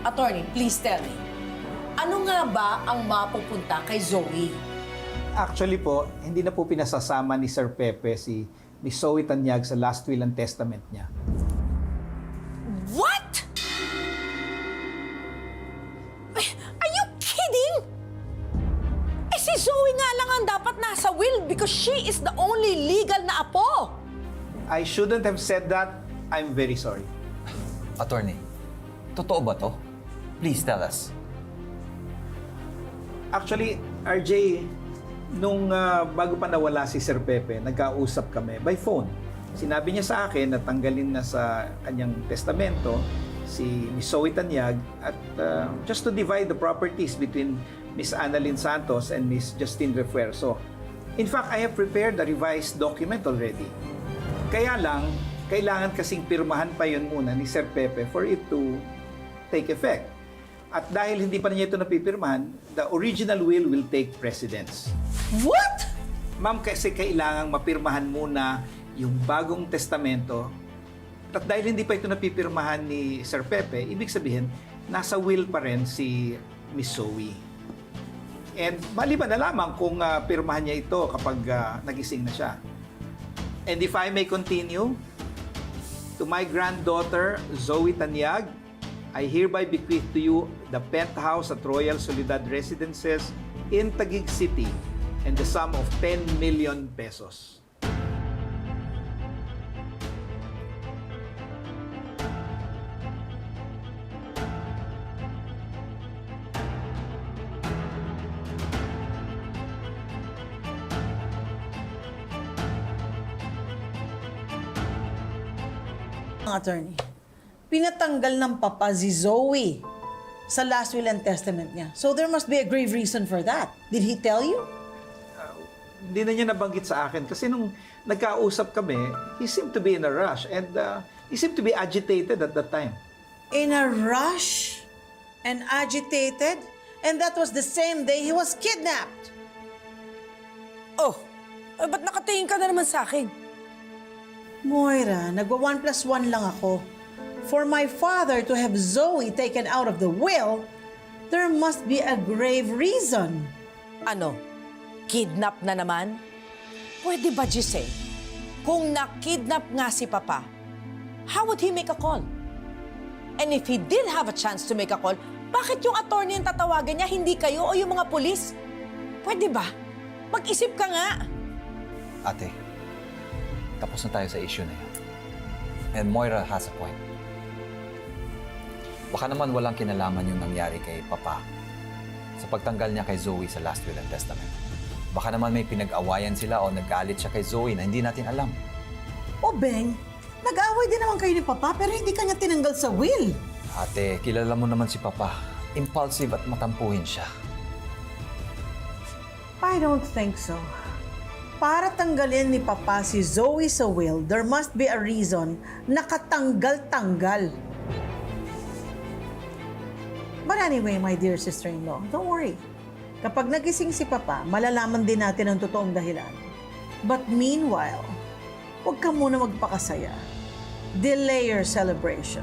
Attorney, please tell me. Ano nga ba ang mapupunta kay Zoe? Actually po, hindi na po pinasasama ni Sir Pepe si Miss Zoe Tanyag sa last will and testament niya. What? Are you kidding? Eh si Zoe nga lang ang dapat nasa will because she is the only legal na apo. I shouldn't have said that. I'm very sorry. Attorney, totoo ba to? Please tell us. Actually, RJ, nung ah, bago pa nawala si Sir Pepe, nagkausap kami by phone. Sinabi niya sa akin na tanggalin na sa kanyang testamento si Miss Zoe Tanyag at ah, just to divide the properties between Miss Annalyn Santos and Miss Justine Refuerzo. In fact, I have prepared a revised document already. Kaya lang, kailangan kasing pirmahan pa yun muna ni Sir Pepe for it to take effect. At dahil hindi pa niya ito napipirmahan, the original will will take precedence. What? Ma'am, kasi kailangang mapirmahan muna yung bagong testamento. At dahil hindi pa ito napipirmahan ni Sir Pepe, ibig sabihin, nasa will pa rin si Miss Zoe. And maliban na lamang kung ah, pirmahan niya ito kapag ah, nagising na siya. And if I may continue, to my granddaughter, Zoe Tanyag, I hereby bequeath to you the penthouse at Royal Soledad Residences in Taguig City and the sum of 10 million pesos. attorney, pinatanggal ng papa si Zoe sa last will and testament niya. So there must be a grave reason for that. Did he tell you? Hindi na niya nabanggit sa akin kasi nung nagkausap kami, he seemed to be in a rush and uh, he seemed to be agitated at that time. In a rush and agitated? And that was the same day he was kidnapped. Oh, eh, ba't nakatingin ka na naman sa akin? Moira, nagwa 1 plus 1 lang ako. For my father to have Zoe taken out of the will, there must be a grave reason. Ano? Kidnap na naman? Pwede ba, Giselle? Kung nakidnap nga si Papa, how would he make a call? And if he did have a chance to make a call, bakit yung attorney ang tatawagan niya, hindi kayo o yung mga polis? Pwede ba? Mag-isip ka nga. Ate, tapos na tayo sa issue na yun. And Moira has a point. Baka naman walang kinalaman yung nangyari kay Papa sa pagtanggal niya kay Zoe sa last will and testament. Baka naman may pinag-awayan sila o nagalit siya kay Zoe na hindi natin alam. O Beng, nag-away din naman kayo ni Papa pero hindi kanya tinanggal sa will. Ate, kilala mo naman si Papa. Impulsive at matampuhin siya. I don't think so. Para tanggalin ni Papa si Zoe sa will, there must be a reason na katanggal-tanggal. But anyway, my dear sister-in-law, don't worry. Kapag nagising si Papa, malalaman din natin ang totoong dahilan. But meanwhile, huwag ka muna magpakasaya. Delay your celebration.